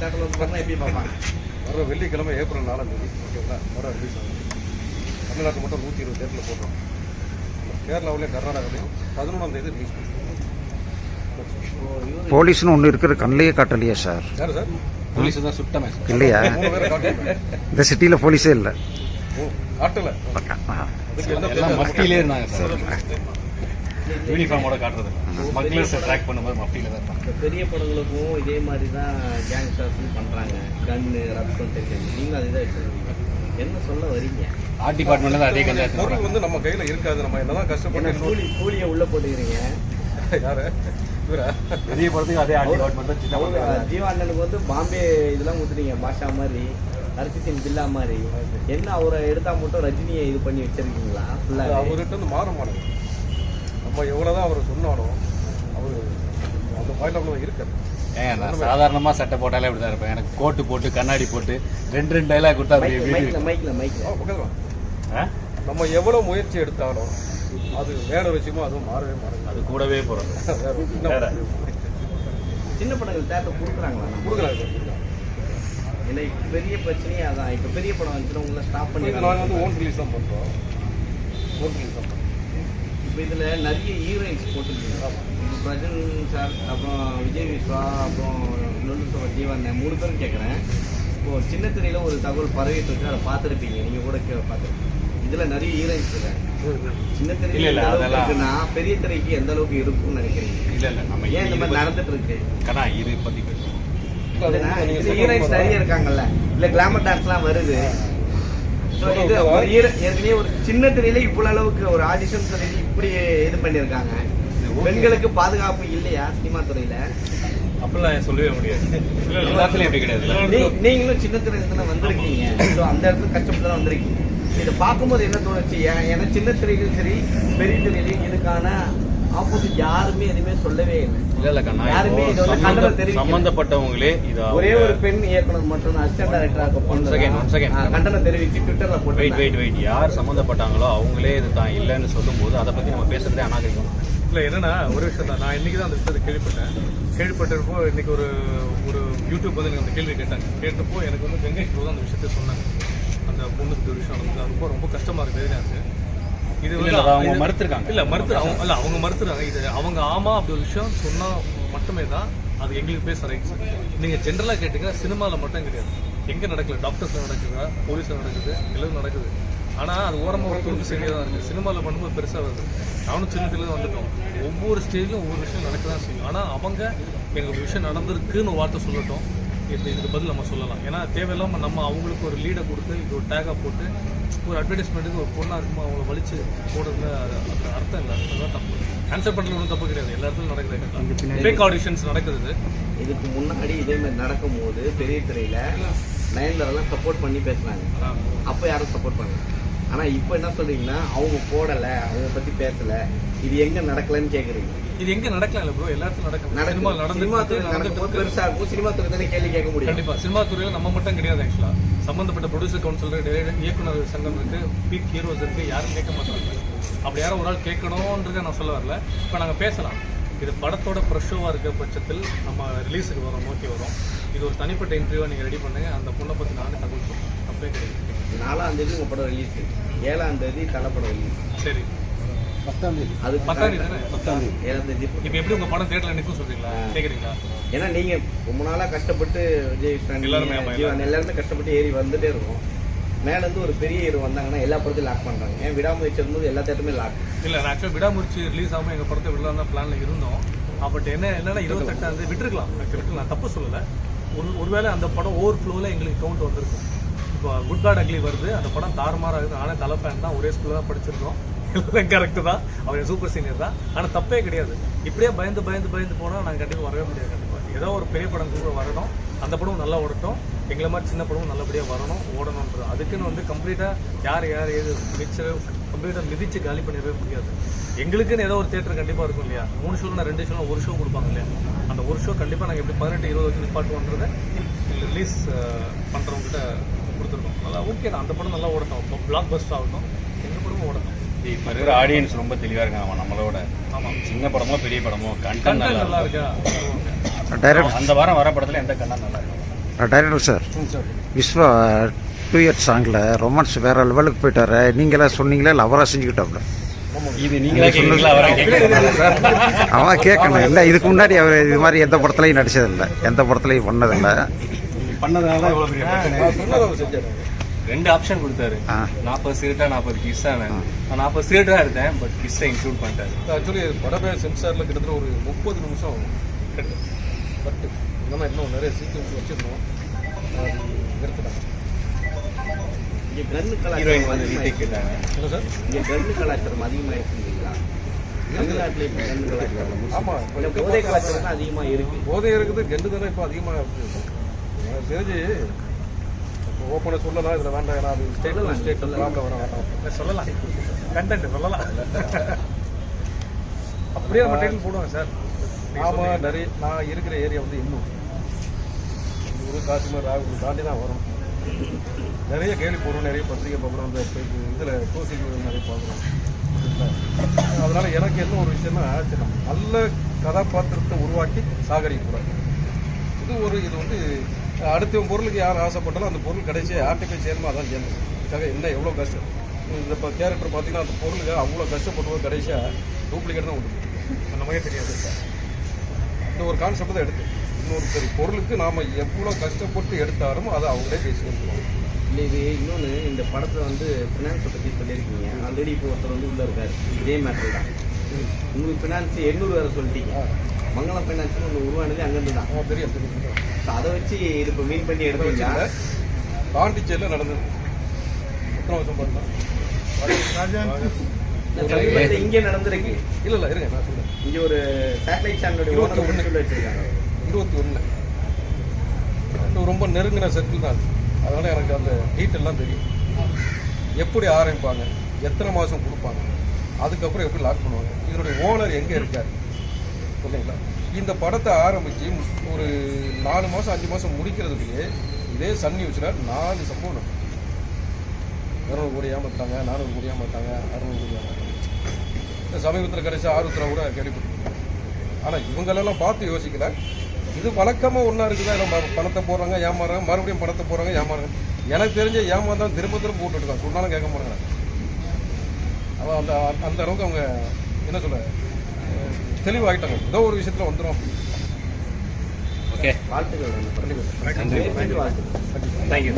தேட்டரில் வந்து பார்த்தா எப்படி பார்ப்பாங்க? வர வெள்ளிக்கிழமை ஏப்ரல் நாலாம் தேதி ஓகேங்களா? படம் ரிலீஸ் ஆகுது தமிழ்நாட்டில் மட்டும் நூற்றி இருபது தேட்டரில் போடுறோம். கேரளாவிலையும் கர்நாடகாவிலையும் பதினொன்றாம் தேதி ரிலீஸ் பண்ணுறோம் போலீஸ்னு ஒன்று இருக்கிற கண்ணிலேயே காட்டலையா சார். யார் சார்? போலீஸ் தான் சுட்டமே இல்லையா? இந்த சிட்டியில் போலீஸே இல்லை. ஓ காட்டலை. அதுக்கு எல்லாம் மஃப்டிலே இருந்தாங்க சார். யூனிஃபார்மோட காட்டுறது ஸ்மக்லர்ஸை ட்ராக் பண்ணும்போது மஃப்டியில தான் இப்போ பெரிய படங்களுக்கும் இதே மாதிரி தான் கேங்ஸ்டர்ஸ் பண்ணுறாங்க கன்னு ரத்தம் தெரியும் நீங்களும் அதே என்ன சொல்ல வரீங்க? ஆர்ட் டிபார்ட்மெண்ட்ல தான் அதே கஞ்சா பொருள் வந்து நம்ம கையில் இருக்காது. நம்ம என்னதான் என்ன கஷ்டப்பட்டு கூலி கூலியை உள்ளே போட்டுக்கிறீங்க? யாரு? பெரிய படத்துக்கு அதே ஆர்ட் டிபார்ட்மெண்ட் தான் சின்ன ஜீவா அண்ணனுக்கு வந்து பாம்பே இதெல்லாம் கொடுத்துட்டீங்க பாஷா மாதிரி அரிசி சிங் பில்லா மாதிரி. என்ன அவரை எடுத்தா மட்டும் ரஜினியை இது பண்ணி வச்சிருக்கீங்களா? ஃபுல்லாக அவர்கிட்ட இருந்து மாற மாட்டேங்குது. நம்ம எவ்வளோதான் அவர் சொன்னாலும் அவர் அந்த பாயிண்ட் தான் இருக்காரு. ஏங்க நான் சாதாரணமா சட்டை போட்டாலே இப்படி தான் இருப்பேன். எனக்கு கோட்டு போட்டு கண்ணாடி போட்டு ரெண்டு ரெண்டு டைலாக் கொடுத்தா அப்படியே? நம்ம எவ்வளவு முயற்சி எடுத்தாலும் அது வேற விஷயமா அதுவும் மாறவே மாறாது அது கூடவே ஒரு சின்ன படங்கள் தேட்டர் கொடுக்குறாங்களா? கொடுக்குறாங்க. இப்ப பெரிய பிரச்சனையே அதான். இப்போ பெரிய படம் வந்துச்சுன்னா உங்களை ஸ்டாப் இது நாங்கள் வந்து பண்ணி ஓன் ரிலீஸ் தான் பண்ணுறோம் ஓன் ரிலீஸ் தான் பண்ணுறோம் இதில் நிறைய ஹீரோயின்ஸ் போட்டுருக்கீங்க பிரஜன் சார் அப்புறம் விஜய் விஸ்வா அப்புறம் இன்னொன்று ஜீவன் மூணு பேரும் கேட்குறேன் இப்போ சின்ன திரையில ஒரு தகவல் பரவிட்டு இருக்கு. அதை பார்த்துருப்பீங்க. நீங்கள் கூட கே- பார்த்துருப்பீங்க. இதில் நிறைய ஹீரோயின்ஸ் இருக்காங்க சின்ன இல்ல, திரையில இருக்குன்னா பெரிய திரைக்கு எந்த அளவுக்கு இருக்கும்னு நினைக்கிறீங்க? இல்ல இல்ல நம்ம ஏன் இந்த மாதிரி நடந்துட்டு இருக்கு இது பத்தி பேசுவோம். ஹீரோயின்ஸ் நிறைய இருக்காங்கல்ல. இல்ல கிளாமர் டான்ஸ்லாம் வருது. இது ஏற்கனவே ஒரு சின்ன திரையில இவ்வளவு அளவுக்கு ஒரு ஆடிஷன் சொல்லி இப்படி இது பண்ணிருக்காங்க பெண்களுக்கு பாதுகாப்பு இல்லையா சினிமா துறையில? அப்படிலாம் சொல்லவே முடியாது. எல்லாத்துலயும் எப்படி கிடையாது. நீங்களும் சின்ன திரையில தானே வந்திருக்கீங்க அந்த இடத்துல கஷ்டப்பட்டு தான் வந்திருக்கீங்க. இதை பார்க்கும்போது என்ன தோணுச்சு? ஏன் ஏன்னா சின்ன திரையிலும் சரி பெரிய திரையிலையும் இதுக்கான ஆப்போசிட் யாருமே எதுவுமே சொல்லவே இல்லை. இல்ல இல்ல கண்ணா யாருமே இது வந்து கண்டனம் தெரிவிக்கல. சம்பந்தப்பட்டவங்களே இது ஒரே ஒரு பெண் இயக்குனர் மட்டும் அசிஸ்டன்ட் டைரக்டராக One second, one second. கண்டனம் தெரிவிச்சு ட்விட்டர்ல வெயிட் போட்டு வெயிட் வெயிட் யார் சம்மந்தப்பட்டாங்களோ அவங்களே இது தான் இல்லைன்னு சொல்லும்போது அதை பத்தி நம்ம பேசுறதே அநாகரிகம். இல்லை என்னன்னா ஒரு விஷயம் தான். நான் இன்னைக்கு தான் அந்த விஷயத்தை கேள்விப்பட்டேன். கேள்விப்பட்டிருப்போ இன்னைக்கு ஒரு ஒரு யூடியூப் வந்து எனக்கு அந்த கேள்வி கேட்டாங்க. கேட்டப்போ எனக்கு வந்து பிரபு தான் அந்த விஷயத்தை சொன்னாங்க. அந்த பொண்ணுக்கு இந்த விஷயம் நடந்தது. அது ரொம்ப ரொம்ப கஷ்டமா இருக்கு வேதனையா இருக்கு. இது வந்து அவங்க மறுத்திருக்காங்க. இல்ல மறுத்து அவங்க இல்ல அவங்க மறுத்துறாங்க இது அவங்க ஆமா அப்படி ஒரு விஷயம் சொன்னா மட்டுமே தான் அது எங்களுக்கு பேச ரைட்ஸ் நீங்க ஜென்ரலா கேட்டீங்க சினிமால மட்டும் கிடையாது. எங்க நடக்கல டாக்டர்ஸ்ல நடக்குதா? போலீஸ்ல நடக்குது? எல்லாம் நடக்குது. ஆனா அது ஓரமா ஒரு துணுக்கு செய்ய தான் இருக்கு. சினிமால பண்ணும்போது பெருசா வருது. நானும் சின்ன தான் வந்துட்டோம். ஒவ்வொரு ஸ்டேஜ்லயும் ஒவ்வொரு விஷயம் நடக்க தான் செய்யும். ஆனா அவங்க எங்க ஒரு விஷயம் நடந்திருக்குன்னு வார்த்தை சொல்லட்டும். இது இதுக்கு பதில் நம்ம சொல்லலாம். ஏன்னா தேவையில்லாம நம்ம அவங்களுக்கு ஒரு லீடை கொடுத்து இது ஒரு டேகா போட்டு ஒரு அட்வர்டைஸ்மெண்ட்டுக்கு ஒரு பொண்ணா இருக்குமோ அவங்கள வலிச்சு போடுறதுல அது அர்த்தம் இல்லை. அதுதான் தப்பு. ஆன்சர் பண்றது ஒன்றும் தப்பு கிடையாது. எல்லா இடத்துலையும் நடக்குது ஃபேக் ஆடிஷன்ஸ் நடக்குது இதுக்கு முன்னாடி இதே மாதிரி நடக்கும்போது பெரிய திரையில நயன்தாரெல்லாம் சப்போர்ட் பண்ணி பேசுனாங்க. அப்போ யாரும் சப்போர்ட் பண்ணல. ஆனா இப்போ என்ன சொல்றீங்கன்னா அவங்க போடல அவங்க பத்தி பேசல. இது எங்க நடக்கலன்னு கேக்குறீங்க. இது எங்க நடக்கலாம் இல்லை ப்ரோ எல்லாத்துக்கும் நடக்கும். சினிமா நடக்கும் நடந்து சினிமா துறை நடக்கும்போது பெருசா இருக்கும். சினிமா துறை தானே கேள்வி கேட்க முடியும். கண்டிப்பா. சினிமா துறையில நம்ம மட்டும் கிடையாது ஆக்சுவலா சம்பந்தப்பட்ட ப்ரொடியூசர் கவுன்சில் இயக்குனர் சங்கம் இருக்கு. பீக் ஹீரோஸ் இருக்கு. யாரும் கேட்க மாட்டாங்க. அப்படி யாரும் ஒரு ஆள் கேட்கணுன்றத நான் சொல்ல வரல. இப்போ நாங்க பேசலாம். இது படத்தோட ப்ரெஷோவாக இருக்க பட்சத்தில் நம்ம ரிலீஸுக்கு வரோம். நோக்கி வரோம். இது ஒரு தனிப்பட்ட இன்டர்வியூ நீங்க ரெடி பண்ணுங்க. அந்த பொண்ணை பத்தி நானே தகவல் தப்பே கிடையாது. நாலாம் தேதி உங்க படம் ரிலீஸ் ஏழாம் தேதி தலை படம் ரிலீஸ் சரி அது பத்தாம் தேதி. தானே? ஏழாம் தேதி இப்போ எப்படி உங்க படம் தேட்டரில் நிற்கும் சொல்றீங்களா? கேக்குறீங்களா? ஏன்னா நீங்க ரொம்ப நாளா கஷ்டப்பட்டு விஜய் ஜீவன் எல்லாருமே. கஷ்டப்பட்டு ஏறி வந்துட்டே இருக்கும். மேல இருந்து ஒரு பெரிய ஹீரோ வந்தாங்கன்னா எல்லா படத்தையும் லாக் பண்றாங்க. ஏன் விடாமுயற்சி இருக்கும்போது எல்லா தேட்டருமே லாக் இல்ல நான் ஆக்சுவலாக விடாமுயற்சி ரிலீஸ் ஆகாம எங்க படத்தை விடலாம் தான் பிளான்ல இருந்தோம். பட் என்ன என்னன்னா இருபத்தெட்டாம் தேதி விட்டுருக்கலாம். நான் தப்பு சொல்லல. ஒரு ஒருவேளை அந்த படம் ஓவர் ஃப்ளோவில் எங்களுக்கு கவுண்ட் வந்திருக்கும். குட் பேட் அக்லி வருது. அந்த படம் தாறுமாறாகுது நானே தலை ஃபேன் தான். ஒரே ஸ்கூலில் தான் படிச்சிருக்கோம் எல்லாம் கரெக்டு தான். அவர் சூப்பர் சீனியர் தான். ஆனால் தப்பே கிடையாது. இப்படியே பயந்து பயந்து பயந்து போனால் நாங்கள் கண்டிப்பாக வரவே முடியாது கண்டிப்பாக ஏதோ ஒரு பெரிய படம் கூட வரணும். அந்த படமும் நல்லா ஓடட்டும் எங்களை மாதிரி சின்ன படமும் நல்லபடியாக வரணும். ஓடணுன்றது அதுக்குன்னு வந்து கம்ப்ளீட்டாக யார் யார் ஏது மிக்சர் கம்ப்ளீட்டாக மிதித்து காலி பண்ணிடவே முடியாது. எங்களுக்குன்னு ஏதோ ஒரு தேட்டர் கண்டிப்பாக இருக்கும் இல்லையா? மூணு ஷோனா ரெண்டு ஷோனா ஒரு ஷோ கொடுப்பாங்க இல்லையா? அந்த ஒரு ஷோ கண்டிப்பாக நாங்கள் எப்படி பதினெட்டு இருபது வச்சு நிப்பாட்டுவோன்றதை ரிலீஸ் பண்ணுறவங்ககிட்ட கொடுத்துருக்கோம். நல்லா ஓகே தான். அந்த படம் நல்லா ஓடட்டும். பிளாக் பஸ்ட் ஆகட்டும். எங்கள் படமும் ஓடட்டும். இப்ப இருக்கிற ஆடியன்ஸ் ரொம்ப தெளிவா இருக்காங்க நம்மளோட. ஆமாம் சின்ன படமோ பெரிய படமோ கண்டென்ட் நல்லா இருக்கா? டைரக்ட் அந்த வாரம் வர படத்துல எந்த கண்டென்ட் நல்லா இருக்கும்? Director sir Viswa two years சாங்கில் ரொமான்ஸ் வேற லெவலுக்கு போயிட்டாரு. நீங்களா சொன்னீங்களா? இல்லை அவராக செஞ்சுக்கிட்டாப்ல? இது நீங்களா கேக்குறீங்களா? அவன் கேட்கணும். இல்லை இதுக்கு முன்னாடி அவர் இது மாதிரி எந்த படத்துலையும் நடிச்சதில்லை. எந்த படத்துலையும் பண்ணதில்லை. பண்ணதுனால தான் இவ்வளவு பெரிய ரெண்டு ஆப்ஷன் கொடுத்தாரு. நாற்பது சீட்டா நாற்பது கிஸ் நான். நான் நாற்பது சீட்டு தான் எடுத்தேன் பட் கிஸ்ஸை இன்க்ளூட் பண்ணிட்டாரு. ஆக்சுவலி படமே சென்சாரில் கிட்டத்தட்ட ஒரு முப்பது நிமிஷம் பட் இன்னும் இன்னும் நிறைய சீக்வன்ஸ் வச்சிருந்தோம். எடுத்துட்டாங்க இங்கே ஹீரோயின் கலாச்சாரம் வந்து ரீடேக் கேட்டாங்க. சார்? இங்கே கண்ணு கலாச்சாரம் தமிழ்நாட்டில் இப்போ கலாச்சாரம் ஆமாம் இந்த போதை கலாச்சாரம் தான் அதிகமாக இருக்கு போதை இருக்குது கெண்டு தானே இப்போ அதிகமாக இருக்குது. எனக்கு தெரிஞ்சு ஓப்பனை சொல்லலாம் இதில் வேண்டாம் ஏன்னா அது ஸ்டேட் ஸ்டேட். ப்ராப்ளம் வர வேண்டாம் சொல்லலாம். கண்டென்ட் சொல்லலாம். அப்படியே நம்ம டைட்டில் போடுவாங்க சார். நாம நிறைய நான் இருக்கிற ஏரியா வந்து இன்னும் ஒரு காசிமர் ராகுல் தாண்டி தான் வரும். நிறைய கேள்வி போடுறோம் நிறைய பத்திரிகை பார்க்குறோம் அந்த இதில் சோசியல் மீடியா நிறைய பார்க்குறோம். அதனால எனக்கு என்ன ஒரு விஷயம்னா நல்ல கதாபாத்திரத்தை உருவாக்கி சாகடிக்கக்கூடாது இது ஒரு இது வந்து அடுத்த பொருளுக்கு யார் ஆசைப்பட்டாலும் அந்த பொருள் கடைசியாக யார்கிட்ட சேருமோ அதான் சேர்ந்து அதுக்காக என்ன எவ்வளோ கஷ்டம்? இந்த இப்போ கேரக்டர் பார்த்தீங்கன்னா அந்த பொருளுக்கு அவ்வளோ கஷ்டப்பட்டு கடைசியாக டூப்ளிகேட் தான் உண்டு நமக்கே தெரியாது. இந்த ஒரு கான்செப்ட் தான் எடுத்து இன்னொரு சரி பொருளுக்கு நாம எவ்வளோ கஷ்டப்பட்டு எடுத்தாலும் அதை அவங்களே பேசி கொடுத்துருவாங்க. இல்லை இது இன்னொன்று இந்த படத்தை வந்து ஃபினான்ஸை பற்றி சொல்லியிருக்கீங்க. ஆல்ரெடி இப்போ ஒருத்தர் வந்து உள்ளே இருக்காரு. இதே மேட்டர் தான். உங்களுக்கு ஃபினான்ஸ் எண்ணூறு வேறு சொல்லிட்டீங்க. மங்களம் ஃபைனான்ஸ்னு ஒன்று உருவானது அங்கேருந்து தான் தெரியும். So அதை வச்சு இது இப்போ மீன் பண்ணி வச்சுக்கல, பாண்டிச்சேரியில் நடந்தது. எத்தனை வருஷம் பார்த்தா இங்கே நடந்திருக்கு. இல்லை இல்லை இருங்க நான் சொல்றேன். இங்கே ஒரு சேட்டலைட் சேனலுடைய இருபத்தி ஓனர் ஒண்ணு. சொல்லி வச்சிருக்காங்க இருபத்தி ஒன்று ரொம்ப நெருங்கின சர்க்கிள் தான் அது. அதனால எனக்கு அந்த டீட்டெல்லாம் தெரியும். எப்படி ஆரம்பிப்பாங்க எத்தனை மாதம் கொடுப்பாங்க அதுக்கப்புறம் எப்படி லாக் பண்ணுவாங்க இதனுடைய ஓனர் எங்கே இருக்கார்? ஓகேங்களா இந்த படத்தை ஆரம்பித்து ஒரு நாலு மாதம் அஞ்சு மாதம் முடிக்கிறதுக்குள்ளே இதே சன் நியூஸில் நாலு சம்பவம் நடக்கும். இரநூறு கோடி ஏமாத்தாங்க நானூறு கோடி ஏமாத்தாங்க அறுநூறு கோடி ஏமாத்தாங்க இந்த சமீபத்தில் கடைசி ஆர்வத்தில் கூட கேள்விப்பட்டிருக்கோம் ஆனால் இவங்களெல்லாம் பார்த்து யோசிக்கல. இது வழக்கமாக ஒன்றா இருக்குதா? இல்லை பணத்தை போடுறாங்க ஏமாறாங்க மறுபடியும் பணத்தை போடுறாங்க ஏமாறுறாங்க எனக்கு தெரிஞ்ச ஏமாந்தான் திரும்ப திரும்ப போட்டுட்டு இருக்கான் சொன்னாலும் கேட்க மாட்டாங்க. அவன் அந்த அந்த அளவுக்கு அவங்க என்ன சொல்ல அஹ், தெளிவாயிட்டாங்க ஏதோ ஒரு விஷயத்தில் வந்துடும் ஓகே வாழ்த்துக்கள். நன்றி. தேங்க்யூ